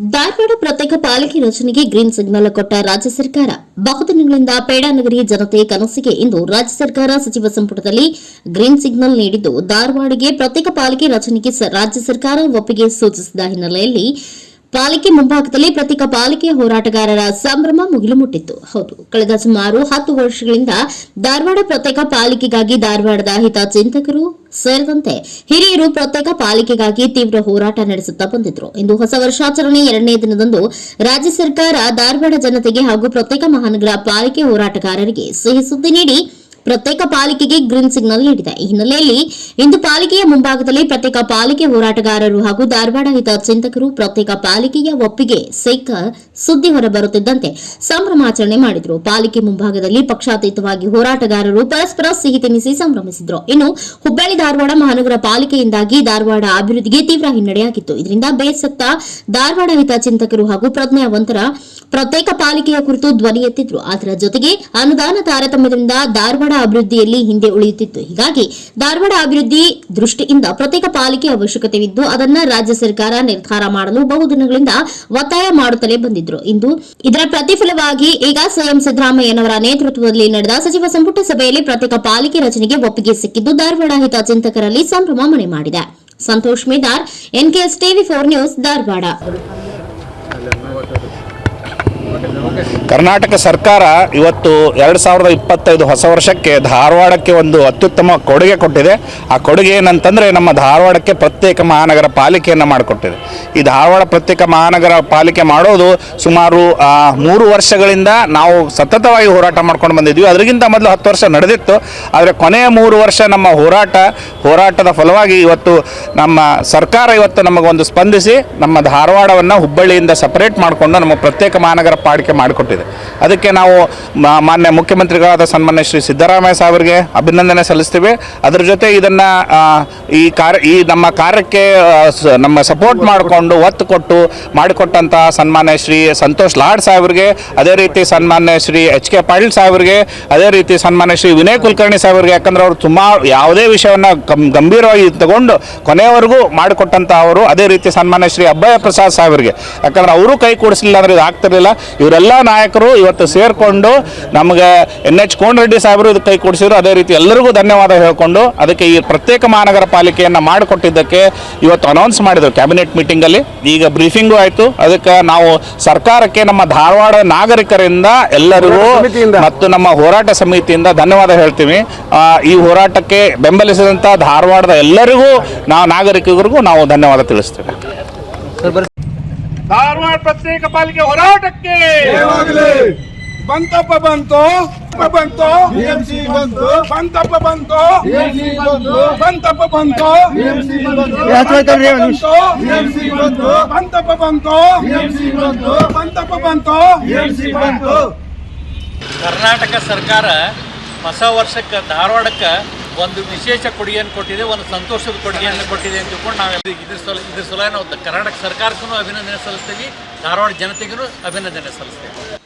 ಧಾರವಾಡ ಪ್ರತ್ಯೇಕ ಪಾಲಿಕೆ ರಚನೆಗೆ ಗ್ರೀನ್ ಸಿಗ್ನಲ್ ಕೊಟ್ಟ ರಾಜ್ಯ ಸರ್ಕಾರ. ಬಹುದಿನಗಳಿಂದ ಪೇಡಾನಗರಿ ಜನತೆ ಕನಸಿಗೆ ಇಂದು ರಾಜ್ಯ ಸರ್ಕಾರ ಸಚಿವ ಸಂಪುಟದಲ್ಲಿ ಗ್ರೀನ್ ಸಿಗ್ನಲ್ ನೀಡಿದ್ದು. ಧಾರವಾಡಗೆ ಪ್ರತ್ಯೇಕ ಪಾಲಿಕೆ ರಚನೆಗೆ ರಾಜ್ಯ ಸರ್ಕಾರ ಒಪ್ಪಿಗೆ ಸೂಚಿಸಿದ ಹಿನ್ನೆಲೆಯಲ್ಲಿ ಪಾಲಿಕೆ ಮುಂಭಾಗದಲ್ಲಿ ಪ್ರತ್ಯೇಕ ಪಾಲಿಕೆ ಹೋರಾಟಗಾರರ ಸಂಭ್ರಮ ಮುಗಿಲು ಮುಟ್ಟಿತ್ತು ಹೌದು, ಕಳೆದ ಸುಮಾರು ಹತ್ತು ವರ್ಷಗಳಿಂದ ಧಾರವಾಡ ಪ್ರತ್ಯೇಕ ಪಾಲಿಕೆಗಾಗಿ ಧಾರವಾಡದ ಹಿತಚಿಂತಕರು ಸೇರಿದಂತೆ ಹಿರಿಯರು ಪ್ರತ್ಯೇಕ ಪಾಲಿಕೆಗಾಗಿ ತೀವ್ರ ಹೋರಾಟ ನಡೆಸುತ್ತಾ ಬಂದಿದ್ರು. ಇಂದು ಹೊಸ ವರ್ಷಾಚರಣೆ ಎರಡನೇ ದಿನದಂದು ರಾಜ್ಯ ಸರ್ಕಾರ ಧಾರವಾಡ ಜನತೆಗೆ ಹಾಗೂ ಪ್ರತ್ಯೇಕ ಮಹಾನಗರ ಪಾಲಿಕೆ ಹೋರಾಟಗಾರರಿಗೆ ಸಿಹಿ ಸುದ್ದಿ ನೀಡಿ ಪ್ರತ್ಯೇಕ ಪಾಲಿಕೆಗೆ ಗ್ರೀನ್ ಸಿಗ್ನಲ್ ನೀಡಿದೆ. ಈ ಹಿನ್ನೆಲೆಯಲ್ಲಿ ಇಂದು ಪಾಲಿಕೆಯ ಮುಂಭಾಗದಲ್ಲಿ ಪ್ರತ್ಯೇಕ ಪಾಲಿಕೆ ಹೋರಾಟಗಾರರು ಹಾಗೂ ಧಾರವಾಡ ಹಿತ ಚಿಂತಕರು ಪ್ರತ್ಯೇಕ ಪಾಲಿಕೆಯ ಒಪ್ಪಿಗೆ ಸೈಕ ಸುದ್ದಿ ಹೊರಬರುತ್ತಿದ್ದಂತೆ ಸಂಭ್ರಮಾಚರಣೆ ಮಾಡಿದ್ರು. ಪಾಲಿಕೆ ಮುಂಭಾಗದಲ್ಲಿ ಪಕ್ಷಾತೀತವಾಗಿ ಹೋರಾಟಗಾರರು ಪರಸ್ಪರ ಸಿಹಿ ತಿನ್ನಿಸಿ ಸಂಭ್ರಮಿಸಿದ್ರು. ಇನ್ನು ಹುಬ್ಬಳ್ಳಿ, ಧಾರವಾಡ ಮಹಾನಗರ ಪಾಲಿಕೆಯಿಂದಾಗಿ ಧಾರವಾಡ ಅಭಿವೃದ್ಧಿಗೆ ತೀವ್ರ ಹಿನ್ನಡೆಯಾಗಿತ್ತು. ಇದರಿಂದ ಬೇಸತ್ತ ಧಾರವಾಡ ಹಿತ ಚಿಂತಕರು ಹಾಗೂ ಪ್ರಜ್ಞಾವಂತರ ಪ್ರತ್ಯೇಕ ಪಾಲಿಕೆಯ ಕುರಿತು ಧ್ವನಿ ಎತ್ತಿದ್ರು. ಅದರ ಜೊತೆಗೆ ಅನುದಾನ ತಾರತಮ್ಯದಿಂದ ಧಾರವಾಡ ಅಭಿವೃದ್ಧಿಯಲ್ಲಿ ಹಿಂದೆ ಉಳಿಯುತ್ತಿತ್ತು. ಹೀಗಾಗಿ ಧಾರವಾಡ ಅಭಿವೃದ್ಧಿ ದೃಷ್ಟಿಯಿಂದ ಪ್ರತ್ಯೇಕ ಪಾಲಿಕೆ ಅವಶ್ಯಕತೆವಿದ್ದು, ಅದನ್ನ ರಾಜ್ಯ ಸರ್ಕಾರ ನಿರ್ಧಾರ ಮಾಡಲು ಬಹುದಿನಗಳಿಂದ ಒತ್ತಾಯ ಮಾಡುತ್ತಲೇ ಬಂದಿದ್ರು. ಇಂದು ಇದರ ಪ್ರತಿಫಲವಾಗಿ ಈಗ ಸಿಎಂ ಸಿದ್ದರಾಮಯ್ಯನವರ ನೇತೃತ್ವದಲ್ಲಿ ನಡೆದ ಸಚಿವ ಸಂಪುಟ ಸಭೆಯಲ್ಲಿ ಪ್ರತ್ಯೇಕ ಪಾಲಿಕೆ ರಚನೆಗೆ ಒಪ್ಪಿಗೆ ಸಿಕ್ಕಿದ್ದು ಧಾರವಾಡ ಹಿತ ಚಿಂತಕರಲ್ಲಿ ಸಂಭ್ರಮ ಮನೆ ಮಾಡಿದೆ. Santosh Medar, NKS TV four news, Dharwad. Karnataka ಸರ್ಕಾರ ಇವತ್ತು ಎರಡು ಸಾವಿರದ ಇಪ್ಪತ್ತೈದು ಹೊಸ ವರ್ಷಕ್ಕೆ ಧಾರವಾಡಕ್ಕೆ ಒಂದು ಅತ್ಯುತ್ತಮ ಕೊಡುಗೆ ಕೊಟ್ಟಿದೆ. ಆ ಕೊಡುಗೆ ಏನಂತಂದರೆ ನಮ್ಮ ಧಾರವಾಡಕ್ಕೆ ಪ್ರತ್ಯೇಕ ಮಹಾನಗರ ಪಾಲಿಕೆಯನ್ನು ಮಾಡಿಕೊಟ್ಟಿದೆ. ಈ ಧಾರವಾಡ ಪ್ರತ್ಯೇಕ ಮಹಾನಗರ ಪಾಲಿಕೆ ಮಾಡೋದು ಸುಮಾರು ಮೂರು ವರ್ಷಗಳಿಂದ ನಾವು ಸತತವಾಗಿ ಹೋರಾಟ ಮಾಡ್ಕೊಂಡು ಬಂದಿದ್ವಿ. ಅದರಿಗಿಂತ ಮೊದಲು ಹತ್ತು ವರ್ಷ ನಡೆದಿತ್ತು. ಆದರೆ ಕೊನೆಯ ಮೂರು ವರ್ಷ ನಮ್ಮ ಹೋರಾಟ, ಹೋರಾಟದ ಫಲವಾಗಿ ಇವತ್ತು ನಮ್ಮ ಸರ್ಕಾರ ಇವತ್ತು ನಮಗೊಂದು ಸ್ಪಂದಿಸಿ ನಮ್ಮ ಧಾರವಾಡವನ್ನು ಹುಬ್ಬಳ್ಳಿಯಿಂದ ಸಪರೇಟ್ ಮಾಡಿಕೊಂಡು ನಮ್ಮ ಪ್ರತ್ಯೇಕ ಮಹಾನಗರ ಪಾಲಿಕೆ ಮಾಡಿಕೊಟ್ಟಿದೆ. ಅದಕ್ಕೆ ನಾವು ಮಾನ್ಯ ಮುಖ್ಯಮಂತ್ರಿಗಳಾದ ಸನ್ಮಾನ್ಯ ಶ್ರೀ ಸಿದ್ದರಾಮಯ್ಯ ಸಾಹೇಬರಿಗೆ ಅಭಿನಂದನೆ ಸಲ್ಲಿಸ್ತೀವಿ. ಅದರ ಜೊತೆ ಇದನ್ನು ಈ ಕಾರ್ಯ, ಈ ನಮ್ಮ ಕಾರ್ಯಕ್ಕೆ ನಮ್ಮ ಸಪೋರ್ಟ್ ಮಾಡಿಕೊಂಡು ಒತ್ತು ಕೊಟ್ಟು ಮಾಡಿಕೊಟ್ಟಂಥ ಸನ್ಮಾನ್ಯ ಶ್ರೀ ಸಂತೋಷ್ ಲಾಡ್ ಸಾಹೇಬರಿಗೆ, ಅದೇ ರೀತಿ ಸನ್ಮಾನ್ಯ ಶ್ರೀ ಎಚ್ ಕೆ ಪಾಟೀಲ್ ಸಾಹೇಬರಿಗೆ, ಅದೇ ರೀತಿ ಸನ್ಮಾನ್ಯ ಶ್ರೀ ವಿನಯ್ ಕುಲಕರ್ಣಿ ಸಾಹೇಬರಿಗೆ, ಯಾಕಂದ್ರೆ ಅವರು ತುಂಬಾ ಯಾವುದೇ ವಿಷಯವನ್ನು ಗಂಭೀರವಾಗಿ ತಗೊಂಡು ಕೊನೆಯವರೆಗೂ ಮಾಡಿಕೊಟ್ಟಂಥ ಅವರು, ಅದೇ ರೀತಿ ಸನ್ಮಾನ್ಯ ಶ್ರೀ ಅಬ್ಬಯ್ಯ ಪ್ರಸಾದ್ ಸಾಹೇಬರಿಗೆ. ಯಾಕಂದ್ರೆ ಅವರು ಕೈ ಕೂಡಿಸಲಿಲ್ಲ ಅಂದ್ರೆ ಇದು ಆಗ್ತಿರ್ಲಿಲ್ಲ. ಇವರೆಲ್ಲ ನಾಯಕರು ಇವತ್ತು ಸೇರಿಕೊಂಡು ನಮಗೆ ಎನ್ ಎಚ್ ಕೋನರೆಡ್ಡಿ ಸಾಹೇಬರು ಇದಕ್ಕೆ ಕೈ ಕೊಡಿಸಿದ್ರು ಅದೇ ರೀತಿ ಎಲ್ಲರಿಗೂ ಧನ್ಯವಾದ ಹೇಳಿಕೊಂಡು ಅದಕ್ಕೆ ಈ ಪ್ರತ್ಯೇಕ ಮಹಾನಗರ ಪಾಲಿಕೆಯನ್ನು ಮಾಡಿಕೊಟ್ಟಿದ್ದಕ್ಕೆ ಇವತ್ತು ಅನೌನ್ಸ್ ಮಾಡಿದ್ರು ಕ್ಯಾಬಿನೆಟ್ ಮೀಟಿಂಗಲ್ಲಿ ಈಗ ಬ್ರೀಫಿಂಗು ಆಯಿತು. ಅದಕ್ಕೆ ನಾವು ಸರ್ಕಾರಕ್ಕೆ ನಮ್ಮ ಧಾರವಾಡ ನಾಗರಿಕರಿಂದ ಎಲ್ಲರಿಗೂ ಮತ್ತು ನಮ್ಮ ಹೋರಾಟ ಸಮಿತಿಯಿಂದ ಧನ್ಯವಾದ ಹೇಳ್ತೀವಿ. ಈ ಹೋರಾಟಕ್ಕೆ ಬೆಂಬಲಿಸಿದಂಥ ಧಾರವಾಡದ ಎಲ್ಲರಿಗೂ ನಾವು ನಾಗರಿಕರಿಗೂ ನಾವು ಧನ್ಯವಾದ ತಿಳಿಸ್ತೇವೆ. ಧಾರವಾಡ ಪ್ರತ್ಯೇಕ ಪಾಲಿಕೆ ಹೋರಾಟಕ್ಕೆ ಬಂತಪ್ಪ ಬಂತು. ಬಂತು. ಟಿಎಂಸಿ ಬಂತು. ಬಂತಪ್ಪ ಬಂತು. ಬಂತಪ್ಪ ಬಂತು. ಬಂತಪ್ಪ ಬಂತು. ಬಂತಪ್ಪ ಬಂತು. ಬಂತು. ಕರ್ನಾಟಕ ಸರ್ಕಾರ ಹೊಸ ವರ್ಷಕ್ಕೆ ಧಾರವಾಡಕ್ಕೆ ಒಂದು ವಿಶೇಷ ಕೊಡುಗೆಯನ್ನು ಕೊಟ್ಟಿದೆ, ಒಂದು ಸಂತೋಷದ ಕೊಡುಗೆಯನ್ನು ಕೊಟ್ಟಿದೆ ಅಂತ ತಿಳ್ಕೊಂಡು ನಾವು ಇದ್ರ ಸಲ ಇದ್ರ ಸಲ ನಾವು ಕರ್ನಾಟಕ ಸರ್ಕಾರಕ್ಕೂ ಅಭಿನಂದನೆ ಸಲ್ಲಿಸ್ತೀವಿ, ಧಾರವಾಡ ಜನತೆಗೂ ಅಭಿನಂದನೆ ಸಲ್ಲಿಸ್ತೀವಿ.